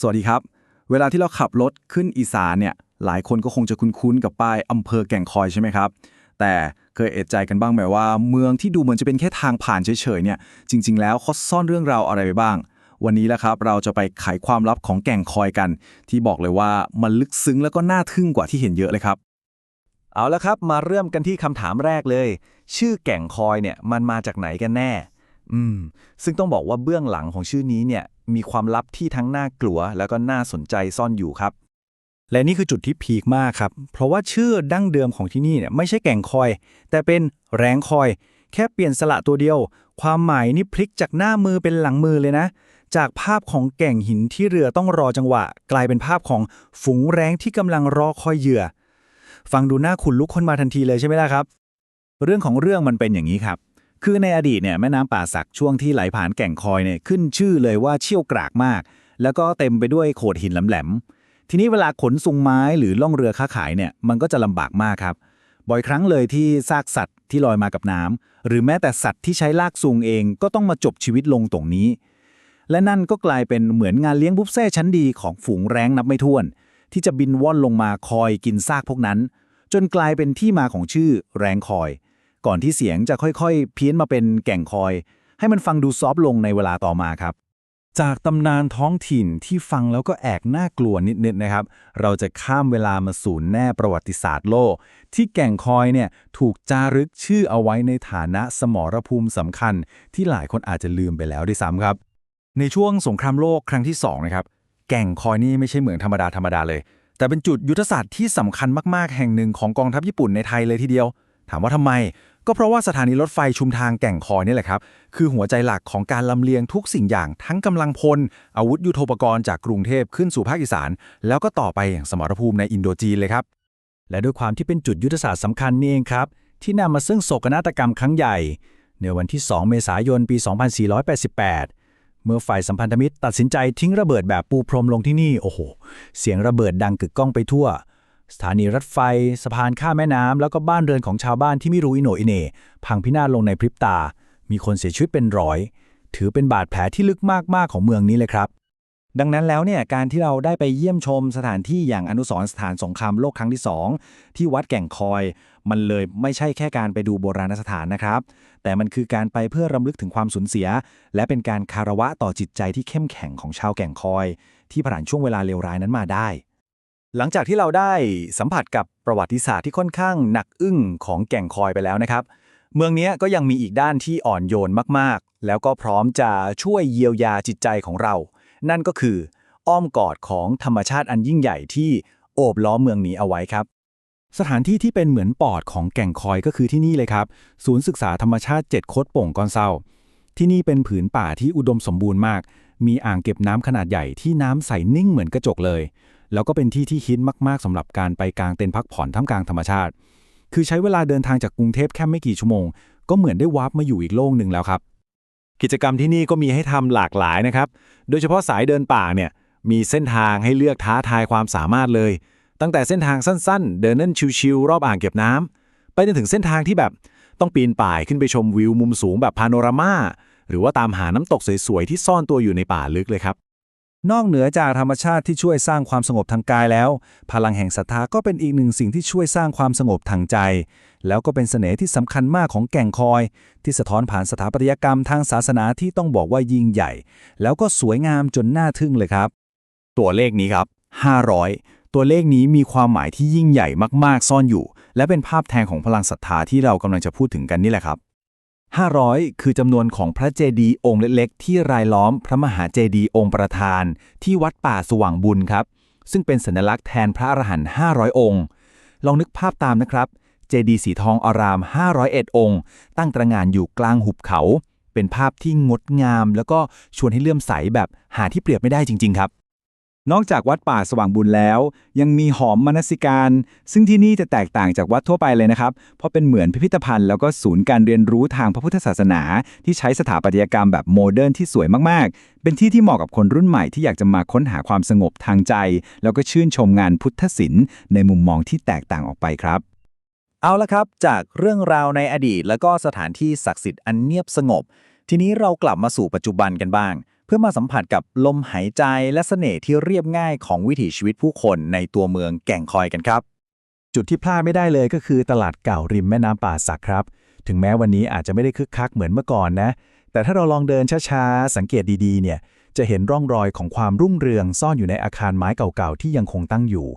สวัสดีครับ เวลาที่เราขับรถขึ้นอีสานเนี่ย หลายคนก็คงจะคุ้นๆกับป้ายอำเภอแก่งคอยใช่ไหมครับ แต่เคยเอะใจกันบ้างไหมว่า เมืองที่ดูเหมือนจะเป็นแค่ทางผ่านเฉยๆเนี่ย จริง ๆ แล้วเขาซ่อนเรื่องราวอะไรไปบ้าง วันนี้แหละครับ เราจะไปไขความลับของแก่งคอยกัน ที่บอกเลยว่ามันลึกซึ้งแล้วก็น่าทึ่งกว่าที่เห็นเยอะเลยครับ เอาละครับ มาเริ่มกันที่คำถามแรกเลย ชื่อแก่งคอยเนี่ยมันมาจากไหนกันแน่ อืม ซึ่งต้องบอกว่าเบื้องหลังของชื่อนี้เนี่ย มีความลับที่ทั้งน่ากลัว แล้วก็น่าสนใจซ่อนอยู่ครับ และนี่คือจุดที่พีคมากครับ เพราะว่าชื่อดั้งเดิมของที่นี่เนี่ยไม่ใช่แก่งคอย แต่เป็นแรงคอย แค่เปลี่ยนสระตัวเดียว ความหมายนี่พลิกจากหน้ามือเป็นหลังมือเลยนะ จากภาพของแก่งหินที่เรือต้องรอจังหวะ กลายเป็นภาพของฝูงแรงที่กำลังรอคอยเหยื่อ ฟังดูหน้าขุนลุกคนมาทันทีเลยใช่ไหมล่ะครับ เรื่องของเรื่องมันเป็นอย่างนี้ครับ คือในอดีตเนี่ยแม่น้ำป่าสักช่วงที่ไหลผ่านแก่งคอยเนี่ยขึ้นชื่อเลยว่าเชี่ยวกรากมาก แล้วก็เต็มไปด้วยโขดหินแหลมๆทีนี้เวลาขนซุงไม้หรือล่องเรือค้าขายเนี่ยมันก็จะลำบากมากครับ บ่อยครั้งเลยที่ซากสัตว์ที่ลอยมากับน้ำหรือแม้แต่สัตว์ที่ใช้ลากซุงเองก็ต้องมาจบชีวิตลงตรงนี้ และนั่นก็กลายเป็นเหมือนงานเลี้ยงบุฟเฟ่ชั้นดีของฝูงแร้งนับไม่ถ้วน ที่จะบินว่อนลงมาคอยกินซากพวกนั้น จนกลายเป็นที่มาของชื่อแรงคอย ก่อนที่เสียงจะค่อยๆ เพี้ยนมาเป็นแก่งคอย ให้มันฟังดูซอฟลงในเวลาต่อมาครับ จากตำนานท้องถิ่นที่ฟังแล้วก็แอกน่ากลัวนิดๆนะครับ เราจะข้ามเวลามาสู่แน่ประวัติศาสตร์โลก ที่แก่งคอยเนี่ยถูกจารึกชื่อเอาไว้ในฐานะสมรภูมิสำคัญ ที่หลายคนอาจจะลืมไปแล้วด้วยซ้ำครับ ในช่วงสงครามโลกครั้งที่2นะครับแก่งคอยนี่ไม่ใช่เหมืองธรรมดาธรรมดาเลย แต่เป็นจุดยุทธศาสตร์ที่สำคัญมาก ๆ แห่งหนึ่งของกองทัพญี่ปุ่นในไทยเลยทีเดียว ถามว่าทำไม ก็เพราะว่าสถานีรถไฟชุมทางแก่งคอยนี่แหละครับ คือหัวใจหลักของการลำเลียงทุกสิ่งอย่างทั้งกำลังพล อาวุธยุโทโธปกรณ์จากกรุงเทพขึ้นสู่ภาคอีสาน แล้วก็ต่อไปอย่างสมรภูมิในอินโดจีนเลยครับ และด้วยความที่เป็นจุดยุทธศาสตร์สำคัญนี่เองครับ ที่นำมาซึ่งโศกนาฏกรรมครั้งใหญ่ ในวันที่ 2 เมษายนปี 2488 เมื่อฝ่ายสัมพันธมิตรตัดสินใจทิ้งระเบิดแบบปูพรมลงที่นี่โอ้โห เสียงระเบิดดังกึกก้องไปทั่ว สถานีรถไฟ สะพานข้ามแม่น้ำแล้วก็บ้านเรือนของชาวบ้านที่ไม่รู้อิโหนอิเน่พังพินาศลงในพริบตา มีคนเสียชีวิตเป็นร้อย ถือเป็นบาดแผลที่ลึกมากๆของเมืองนี้เลยครับดังนั้นแล้วเนี่ยการที่เราได้ไปเยี่ยมชมสถานที่อย่างอนุสรณ์สถานสงครามโลกครั้งที่ 2 ที่วัดแก่งคอย มันเลยไม่ใช่แค่การไปดูโบราณสถานนะครับ แต่มันคือการไปเพื่อรำลึกถึงความสูญเสีย และเป็นการคารวะต่อจิตใจที่เข้มแข็งของชาวแก่งคอย ที่ผ่านช่วงเวลาเลวร้ายนั้นมาได้ หลังจากที่เราได้สัมผัสกับประวัติศาสตร์ที่ค่อนข้างหนักอึ้งของแก่งคอยไปแล้วนะครับ เมืองนี้ก็ยังมีอีกด้านที่อ่อนโยนมากๆ แล้วก็พร้อมจะช่วยเยียวยาจิตใจของเรา นั่นก็คือ อ้อมกอดของธรรมชาติอันยิ่งใหญ่ที่โอบล้อมเมืองนี้เอาไว้ครับสถานที่ที่เป็นเหมือนปอดของแก่งคอยก็คือที่นี่เลยครับ ศูนย์ศึกษาธรรมชาติเจ็ดโคดโป่งกอนเซาที่นี่เป็นผืนป่าที่อุดมสมบูรณ์มาก มีอ่างเก็บน้ำขนาดใหญ่ที่น้ำใสนิ่งเหมือนกระจกเลย แล้วก็เป็นที่ที่ฮิตมากๆสำหรับการไปกางเต็นท์พักผ่อนท่ามกลางธรรมชาติ คือใช้เวลาเดินทางจากกรุงเทพแค่ไม่กี่ชั่วโมง ก็เหมือนได้วาร์ปมาอยู่อีกโลกหนึ่งแล้วครับ กิจกรรมที่นี่ก็มีให้ทำหลากหลายนะครับ โดยเฉพาะสายเดินป่าเนี่ยมีเส้นทางให้เลือกท้าทายความสามารถเลย ตั้งแต่เส้นทางสั้นๆ เดินเล่นชิวๆรอบอ่างเก็บน้ำไปจนถึงเส้นทางที่แบบต้องปีนป่ายขึ้นไปชมวิวมุมสูงแบบพาโนรามาหรือว่าตามหาน้ำตกสวยๆที่ซ่อนตัวอยู่ในป่าลึกเลยครับ นอกเหนือจากธรรมชาติที่ช่วยสร้างความสงบทางกายแล้ว พลังแห่งศรัทธาก็เป็นอีกหนึ่งสิ่งที่ช่วยสร้างความสงบทางใจ แล้วก็เป็นเสน่ห์ที่สำคัญมากของแก่งคอย ที่สะท้อนผ่านสถาปัตยกรรมทางศาสนาที่ต้องบอกว่ายิ่งใหญ่ แล้วก็สวยงามจนน่าทึ่งเลยครับ ตัวเลขนี้ครับ 500 ตัวเลขนี้มีความหมายที่ยิ่งใหญ่มากๆ ซ่อนอยู่ และเป็นภาพแทนของพลังศรัทธาที่เรากำลังจะพูดถึงกันนี่แหละครับ 500 คือจำนวนของพระเจดีย์องค์เล็กๆ ที่รายล้อมพระมหาเจดีย์องค์ประธาน ที่วัดป่าสว่างบุญครับ ซึ่งเป็นสัญลักษณ์แทนพระอรหันต์500 องค์ ลองนึกภาพตามนะครับ เจดีย์สีทองอาราม 501 องค์ ตั้งตระหง่านอยู่กลางหุบเขา เป็นภาพที่งดงาม แล้วก็ชวนให้เลื่อมใสแบบหาที่เปรียบไม่ได้จริง ๆ ครับ นอกจากวัดป่าสว่างบุญแล้ว ยังมีหอมมนสิการ ซึ่งที่นี่จะแตกต่างจากวัดทั่วไปเลยนะครับ เพราะเป็นเหมือนพิพิธภัณฑ์แล้วก็ศูนย์การเรียนรู้ทางพระพุทธศาสนา ที่ใช้สถาปัตยกรรมแบบโมเดิร์นที่สวยมาก ๆ เป็นที่ที่เหมาะกับคนรุ่นใหม่ที่อยากจะมาค้นหาความสงบทางใจ แล้วก็ชื่นชมงานพุทธศิลป์ในมุมมองที่แตกต่างออกไปครับ เอาละครับ จากเรื่องราวในอดีต แล้วก็สถานที่ศักดิ์สิทธิ์อันเงียบสงบ ทีนี้เรากลับมาสู่ปัจจุบันกันบ้าง เพื่อมาสัมผัสกับลมหายใจและเสน่ห์ที่เรียบง่ายของวิถีชีวิตผู้คนในตัวเมืองแก่งคอยกันครับ จุดที่พลาดไม่ได้เลยก็คือตลาดเก่าริมแม่น้ำป่าสักครับ ถึงแม้วันนี้อาจจะไม่ได้คึกคักเหมือนเมื่อก่อนนะ แต่ถ้าเราลองเดินช้าๆ สังเกตดีๆ เนี่ย จะเห็นร่องรอยของความรุ่งเรืองซ่อนอยู่ในอาคารไม้เก่าๆ ที่ยังคงตั้งอยู่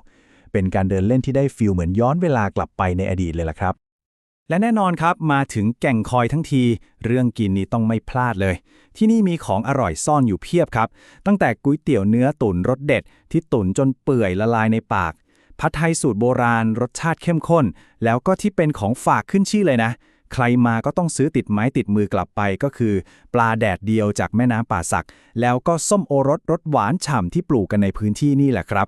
เป็นการเดินเล่นที่ได้ฟีลเหมือนย้อนเวลากลับไปในอดีตเลยล่ะครับ และแน่นอนครับมาถึงแก่งคอยทั้งที เรื่องกินนี่ต้องไม่พลาดเลย ที่นี่มีของอร่อยซ่อนอยู่เพียบครับ ตั้งแต่ก๋วยเตี๋ยวเนื้อตุ๋นรสเด็ด ที่ตุ๋นจนเปื่อยละลายในปากผัดไทยสูตรโบราณ รสชาติเข้มข้น แล้วก็ที่เป็นของฝากขึ้นชื่อเลยนะ ใครมาก็ต้องซื้อติดไม้ติดมือกลับไปก็คือ ปลาแดดเดียวจากแม่น้ำป่าสัก แล้วก็ส้มโอรสรสหวานฉ่ำที่ปลูกกันในพื้นที่นี่แหละครับ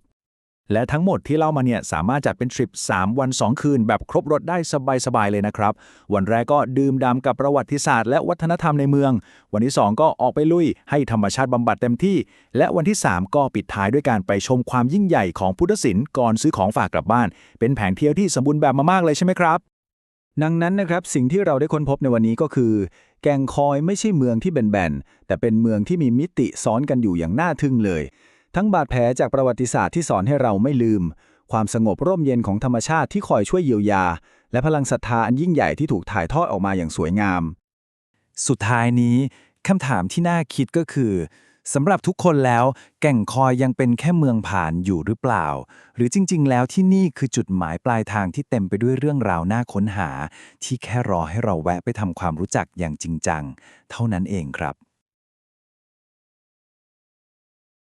และทั้งหมดที่เล่ามาเนี่ยสามารถจัดเป็นทริป 3 วัน 2 คืน แบบครบรถได้สบายๆเลยนะครับ วันแรกก็ดื่มด่ำกับประวัติศาสตร์และวัฒนธรรมในเมือง วันที่ 2 ก็ออกไปลุยให้ธรรมชาติบำบัดเต็มที่ และวันที่ 3 ก็ปิดท้ายด้วยการไปชมความยิ่งใหญ่ของพุทธศิลป์ก่อนซื้อของฝากกลับบ้าน เป็นแผนเที่ยวที่สมบูรณ์แบบมามากเลยใช่ไหมครับดังนั้นนะครับสิ่งที่เราได้ค้นพบในวันนี้ก็คือ แกงคอยไม่ใช่เมืองที่แบนๆแต่เป็นเมืองที่มีมิติซ้อนกันอยู่อย่างน่าทึ่งเลย ทั้งบาดแผลจากประวัติศาสตร์ที่สอนให้เราไม่ลืม ความสงบร่มเย็นของธรรมชาติที่คอยช่วยเยียวยา และพลังศรัทธาอันยิ่งใหญ่ที่ถูกถ่ายทอดออกมาอย่างสวยงาม สุดท้ายนี้คำถามที่น่าคิดก็คือสำหรับทุกคนแล้ว แก่งคอยยังเป็นแค่เมืองผ่านอยู่หรือเปล่า หรือจริง ๆ แล้วที่นี่คือจุดหมายปลายทางที่เต็มไปด้วยเรื่องราวน่าค้นหา ที่แค่รอให้เราแวะไปทำความรู้จักอย่างจริงจังเท่านั้นเองครับ